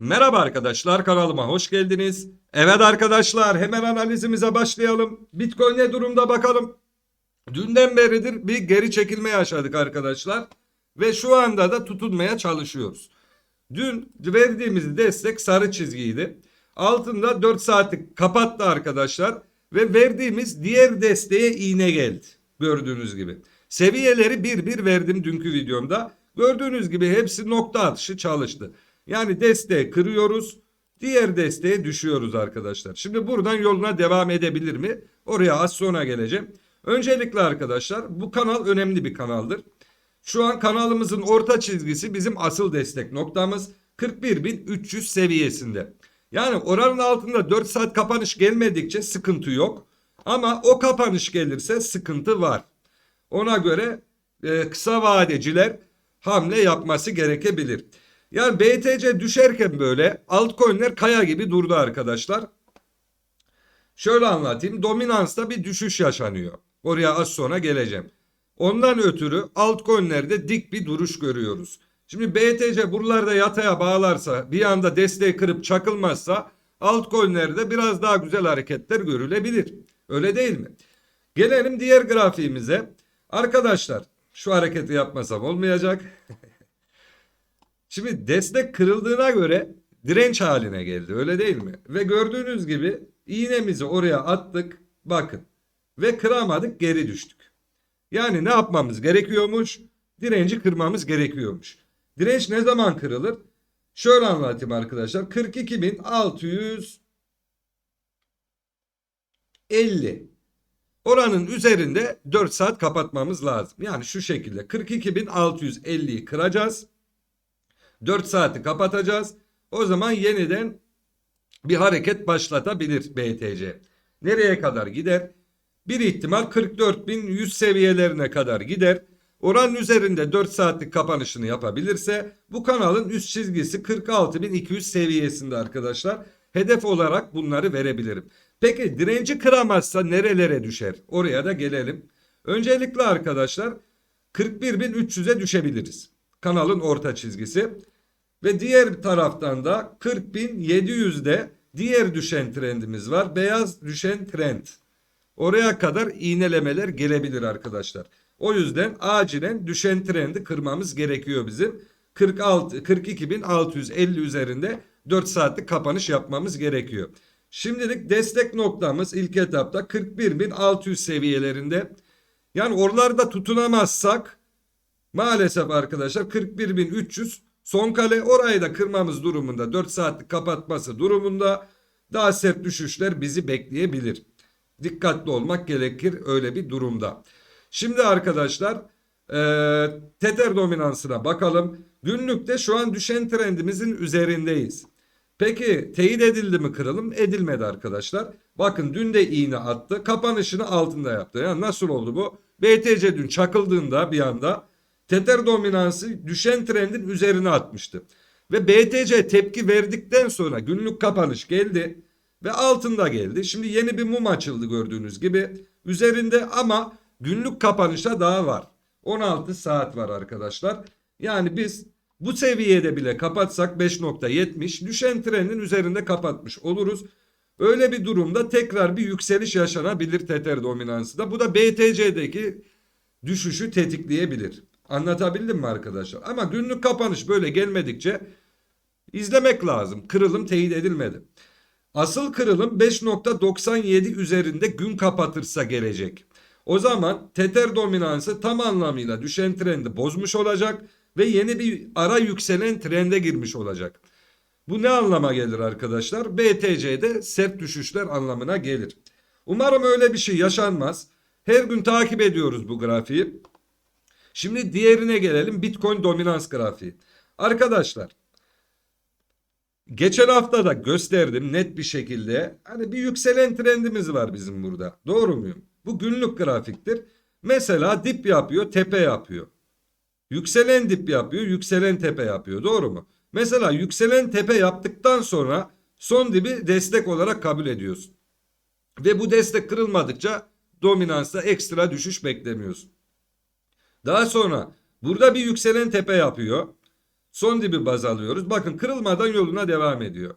Merhaba arkadaşlar kanalıma hoş geldiniz. Evet arkadaşlar hemen analizimize başlayalım. Bitcoin ne durumda bakalım. Dünden beridir bir geri çekilme yaşadık arkadaşlar. Ve şu anda da tutunmaya çalışıyoruz. Dün verdiğimiz destek sarı çizgiydi. Altında 4 saatlik kapattı arkadaşlar. Ve verdiğimiz diğer desteğe iğne geldi. Gördüğünüz gibi. Seviyeleri bir bir verdim dünkü videomda. Gördüğünüz gibi hepsi nokta atışı çalıştı. Yani desteği kırıyoruz. Diğer desteğe düşüyoruz arkadaşlar. Şimdi buradan yoluna devam edebilir mi? Oraya az sonra geleceğim. Öncelikle arkadaşlar bu kanal önemli bir kanaldır. Şu an kanalımızın orta çizgisi bizim asıl destek noktamız 41.300 seviyesinde. Yani oranın altında 4 saat kapanış gelmedikçe sıkıntı yok. Ama o kapanış gelirse sıkıntı var. Ona göre e, kısa vadeciler hamle yapması gerekebilir. Yani BTC düşerken böyle altcoin'ler kaya gibi durdu arkadaşlar. Şöyle anlatayım. Dominansta bir düşüş yaşanıyor. Oraya az sonra geleceğim. Ondan ötürü altcoin'lerde dik bir duruş görüyoruz. Şimdi BTC buralarda yataya bağlarsa bir anda desteği kırıp çakılmazsa altcoin'lerde biraz daha güzel hareketler görülebilir. Öyle değil mi? Gelelim diğer grafiğimize. Arkadaşlar şu hareketi yapmasam olmayacak. Şimdi destek kırıldığına göre direnç haline geldi öyle değil mi? Ve gördüğünüz gibi iğnemizi oraya attık bakın ve kıramadık geri düştük. Yani ne yapmamız gerekiyormuş? Direnci kırmamız gerekiyormuş. Direnç ne zaman kırılır? Şöyle anlatayım arkadaşlar. 42.650 Oranın üzerinde 4 saat kapatmamız lazım. Yani şu şekilde 42.650'yi kıracağız. 4 saati kapatacağız. O zaman yeniden bir hareket başlatabilir BTC. Nereye kadar gider? Bir ihtimal 44.100 seviyelerine kadar gider. Oranın üzerinde 4 saatlik kapanışını yapabilirse bu kanalın üst çizgisi 46.200 seviyesinde arkadaşlar. Hedef olarak bunları verebilirim. Peki direnci kıramazsa nerelere düşer? Oraya da gelelim. Öncelikle arkadaşlar 41.300'e düşebiliriz. Kanalın orta çizgisi. Ve diğer taraftan da 40.700'de diğer düşen trendimiz var. Beyaz düşen trend. Oraya kadar iğnelemeler gelebilir arkadaşlar. O yüzden acilen düşen trendi kırmamız gerekiyor bizim. 46 42.650 üzerinde 4 saatlik kapanış yapmamız gerekiyor. Şimdilik destek noktamız ilk etapta 41.600 seviyelerinde. Yani oralarda tutunamazsak maalesef arkadaşlar 41.300 son kale orayı da kırmamız durumunda 4 saatlik kapatması durumunda daha sert düşüşler bizi bekleyebilir. Dikkatli olmak gerekir öyle bir durumda. Şimdi arkadaşlar e, Tether dominansına bakalım. Günlükte şu an düşen trendimizin üzerindeyiz. Peki teyit edildi mi kırılım? Edilmedi arkadaşlar. Bakın dün de iğne attı. Kapanışını altında yaptı. Yani nasıl oldu bu? BTC dün çakıldığında bir anda Tether dominansı düşen trendin üzerine atmıştı. Ve BTC tepki verdikten sonra günlük kapanış geldi ve altında geldi. Şimdi yeni bir mum açıldı gördüğünüz gibi. Üzerinde ama günlük kapanışa daha var. 16 saat var arkadaşlar. Yani biz bu seviyede bile kapatsak 5.70 düşen trendin üzerinde kapatmış oluruz. Öyle bir durumda tekrar bir yükseliş yaşanabilir Tether dominansı da. Bu da BTC'deki düşüşü tetikleyebilir. Anlatabildim mi arkadaşlar? Ama günlük kapanış böyle gelmedikçe izlemek lazım. Kırılım teyit edilmedi. Asıl kırılım 5.97 üzerinde gün kapatırsa gelecek. O zaman Tether dominansı tam anlamıyla düşen trendi bozmuş olacak ve yeni bir ara yükselen trende girmiş olacak. Bu ne anlama gelir arkadaşlar? BTC'de sert düşüşler anlamına gelir. Umarım öyle bir şey yaşanmaz. Her gün takip ediyoruz bu grafiği. Şimdi diğerine gelelim Bitcoin dominans grafiği. Arkadaşlar geçen hafta da gösterdim net bir şekilde. Hani bir yükselen trendimiz var bizim burada. Doğru muyum? Bu günlük grafiktir. Mesela dip yapıyor, tepe yapıyor. Yükselen dip yapıyor, yükselen tepe yapıyor. Doğru mu? Mesela yükselen tepe yaptıktan sonra son dibi destek olarak kabul ediyorsun. Ve bu destek kırılmadıkça dominansta ekstra düşüş beklemiyorsun. Daha sonra burada bir yükselen tepe yapıyor. Son dibi baz alıyoruz. Bakın kırılmadan yoluna devam ediyor.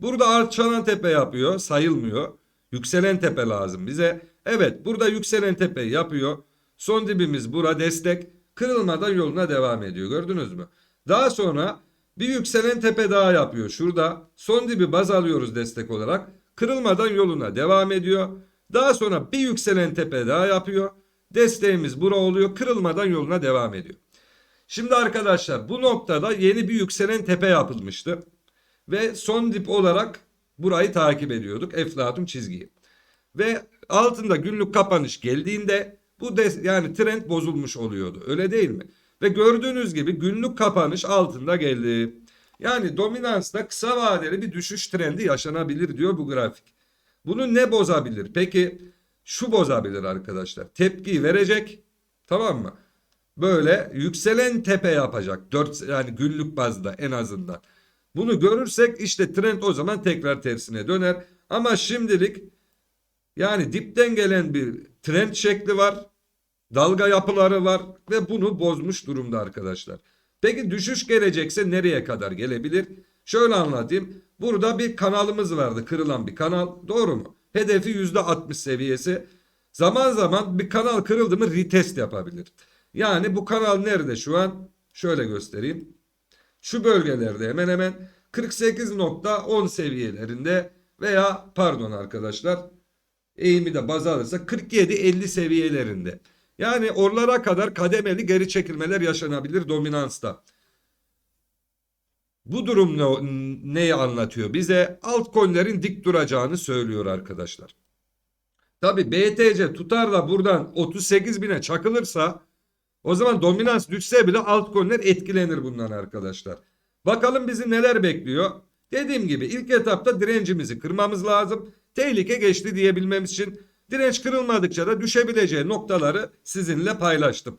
Burada alçalan tepe yapıyor. Sayılmıyor. Yükselen tepe lazım bize. Evet burada yükselen tepe yapıyor. Son dibimiz bura destek. Kırılmadan yoluna devam ediyor. Gördünüz mü? Daha sonra bir yükselen tepe daha yapıyor. Şurada son dibi baz alıyoruz destek olarak. Kırılmadan yoluna devam ediyor. Daha sonra bir yükselen tepe daha yapıyor. Desteğimiz bura oluyor. Kırılmadan yoluna devam ediyor. Şimdi arkadaşlar bu noktada yeni bir yükselen tepe yapılmıştı. Ve son dip olarak burayı takip ediyorduk. Eflatun çizgiyi. Ve altında günlük kapanış geldiğinde bu des yani trend bozulmuş oluyordu. Öyle değil mi? Ve gördüğünüz gibi günlük kapanış altında geldi. Yani dominansta kısa vadeli bir düşüş trendi yaşanabilir diyor bu grafik. Bunu ne bozabilir? Peki şu bozabilir arkadaşlar. Tepki verecek. Tamam mı? Böyle yükselen tepe yapacak. 4 yani günlük bazda en azından. Bunu görürsek işte trend o zaman tekrar tersine döner. Ama şimdilik yani dipten gelen bir trend şekli var. Dalga yapıları var ve bunu bozmuş durumda arkadaşlar. Peki düşüş gelecekse nereye kadar gelebilir? Şöyle anlatayım. Burada bir kanalımız vardı. Kırılan bir kanal. Doğru mu? Hedefi %60 seviyesi. Zaman zaman bir kanal kırıldı mı retest yapabilir. Yani bu kanal nerede şu an? Şöyle göstereyim. Şu bölgelerde hemen hemen 48.10 seviyelerinde veya pardon arkadaşlar eğimi de baz alırsak 47-50 seviyelerinde. Yani oralara kadar kademeli geri çekilmeler yaşanabilir dominansta. Bu durum ne, neyi anlatıyor? Bize altcoin'lerin dik duracağını söylüyor arkadaşlar. Tabi BTC tutar da buradan 38 bine çakılırsa o zaman dominans düşse bile altcoin'ler etkilenir bundan arkadaşlar. Bakalım bizi neler bekliyor? Dediğim gibi ilk etapta direncimizi kırmamız lazım. Tehlike geçti diyebilmemiz için direnç kırılmadıkça da düşebileceği noktaları sizinle paylaştım.